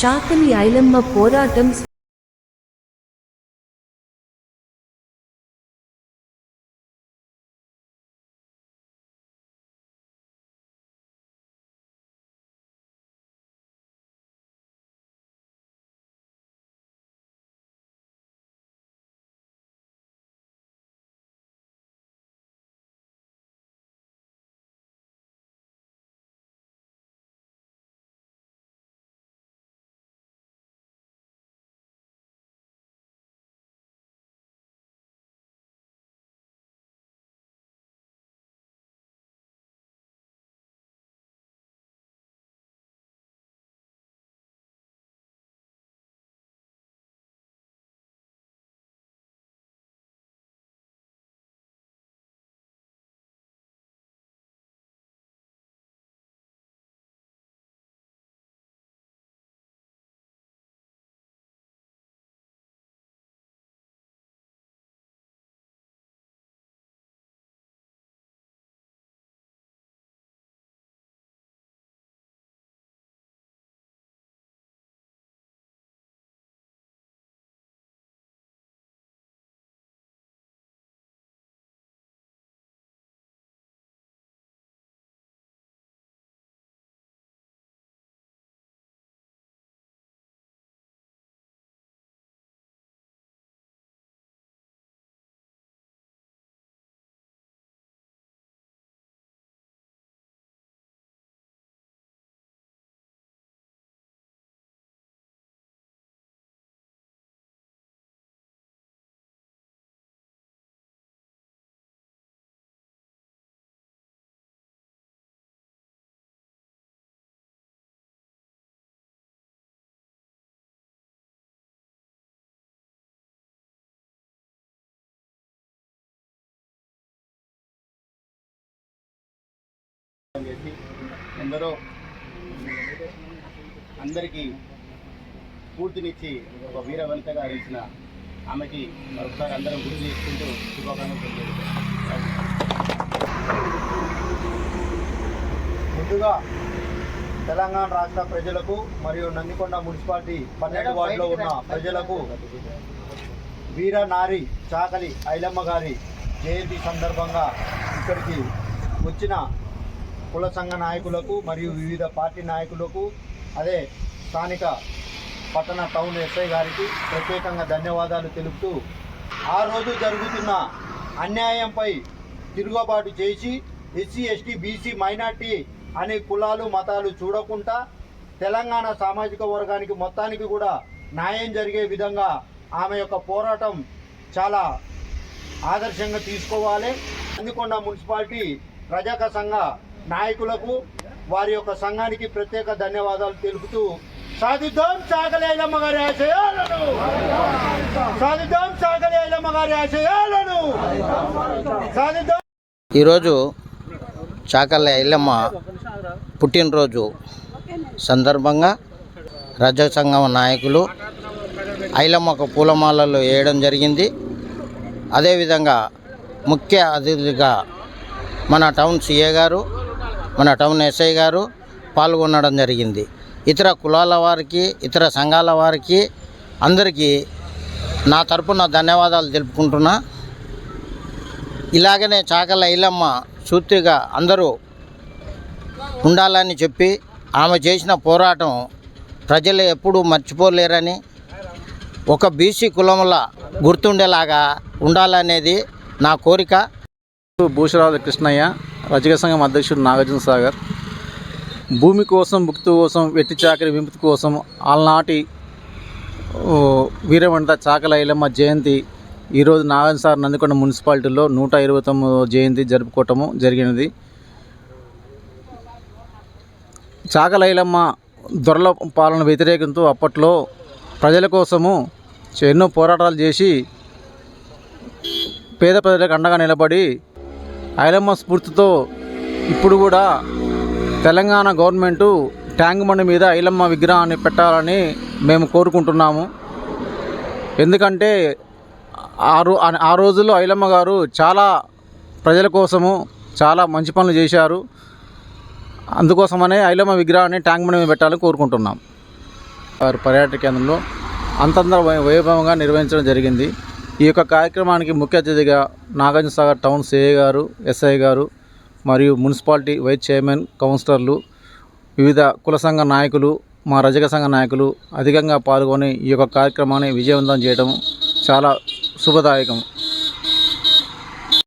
చాకలి ఐలమ్మ పోరాటం చేసి ఎందరో అందరికీ స్ఫూర్తినిచ్చి ఒక వీర వనితగా ఇచ్చిన ఆమెకి మరొకసారి అందరం గుర్తు చేసుకుంటూ శుభాకాంక్షలు ముందుగా తెలంగాణ రాష్ట్ర ప్రజలకు మరియు నందికొండ మున్సిపాలిటీ పన్నెండు వార్డులో ఉన్న ప్రజలకు వీర నారి చాకలి ఐలమ్మ గారి జయంతి సందర్భంగా ఇక్కడికి వచ్చిన కుల సంఘ నాయకులకు మరియు వివిధ పార్టీ నాయకులకు అదే స్థానిక పట్టణ టౌన్ ఎస్ఐ గారికి ప్రత్యేకంగా ధన్యవాదాలు తెలుపుతూ ఆ రోజు జరుగుతున్న అన్యాయంపై తిరుగుబాటు చేసి ఎస్సీ ఎస్టీ బీసీ మైనార్టీ అనే కులాలు మతాలు చూడకుండా తెలంగాణ సామాజిక వర్గానికి మొత్తానికి కూడా న్యాయం జరిగే విధంగా ఆమె యొక్క పోరాటం చాలా ఆదర్శంగా తీసుకోవాలి. అందుకొండ మున్సిపాలిటీ ప్రజాక సంఘ నాయకులకు వారి యొక్క సంఘానికి ప్రత్యేక ధన్యవాదాలు తెలుపుతూ సాధిద్దాం సాగలేలమ్మ గారి ఆశయాలను. సాధిద్దాం సాగలేలమ్మ గారి ఆశయాలను. సాధిద్దాం. ఈరోజు చాకల్ల ఎల్లమ్మ పుట్టినరోజు సందర్భంగా రజక సంఘం నాయకులు ఐలమ్మకు పూలమాలలు వేయడం జరిగింది. అదేవిధంగా ముఖ్య అతిథిగా మన టౌన్ సిఏ గారు మన టౌన్ ఎస్ఐ గారు పాల్గొనడం జరిగింది. ఇతర కులాల వారికి ఇతర సంఘాల వారికి అందరికీ నా తరపున ధన్యవాదాలు తెలుపుకుంటున్నా. ఇలాగనే చాకల ఇల్లమ్మ సూత్రిగా అందరూ ఉండాలని చెప్పి ఆమె చేసిన పోరాటం ప్రజలు ఎప్పుడూ మర్చిపోలేరని ఒక బీసీ కులముల గుర్తుండేలాగా ఉండాలనేది నా కోరిక. భూషరాజు కృష్ణయ్య. రచక సంఘం అధ్యక్షుడు నాగార్జున సాగర్. భూమి కోసం భుక్తి కోసం వెట్టి చాకరి విముక్తి కోసం ఆల్నాటి వీరవంట చాకల ఐలమ్మ జయంతి ఈరోజు నాగార్జున సార్ నందికొండ మున్సిపాలిటీలో నూట ఇరవై తొమ్మిదో జయంతి జరుపుకోవటము జరిగినది. చాకలైలమ్మ దొరల పాలన వ్యతిరేకంతో అప్పట్లో ప్రజల కోసము ఎన్నో పోరాటాలు చేసి పేద ప్రజలకు అండగా నిలబడి ఐలమ్మ స్ఫూర్తితో ఇప్పుడు కూడా తెలంగాణ గవర్నమెంటు ట్యాంక్ బండి మీద ఐలమ్మ విగ్రహాన్ని పెట్టాలని మేము కోరుకుంటున్నాము. ఎందుకంటే ఆ రో ఆ రోజుల్లో ఐలమ్మ గారు చాలా ప్రజల కోసము చాలా మంచి పనులు చేశారు. అందుకోసమనే ఐలమ్మ విగ్రహాన్ని ట్యాంక్ బండి మీద పెట్టాలని కోరుకుంటున్నాం. వారు పర్యాటక కేంద్రంలో అంతంత వై- వైభవంగా నిర్వహించడం జరిగింది. ఈ యొక్క కార్యక్రమానికి ముఖ్య అతిథిగా నాగార్జున సాగర్ టౌన్ సిఐ గారు ఎస్ఐ గారు మరియు మున్సిపాలిటీ వైస్ చైర్మన్ కౌన్సిలర్లు వివిధ కుల సంఘ నాయకులు మా రజక సంఘ నాయకులు అధికంగా పాల్గొని ఈ యొక్క కార్యక్రమాన్ని విజయవంతం చేయడం చాలా శుభదాయకం.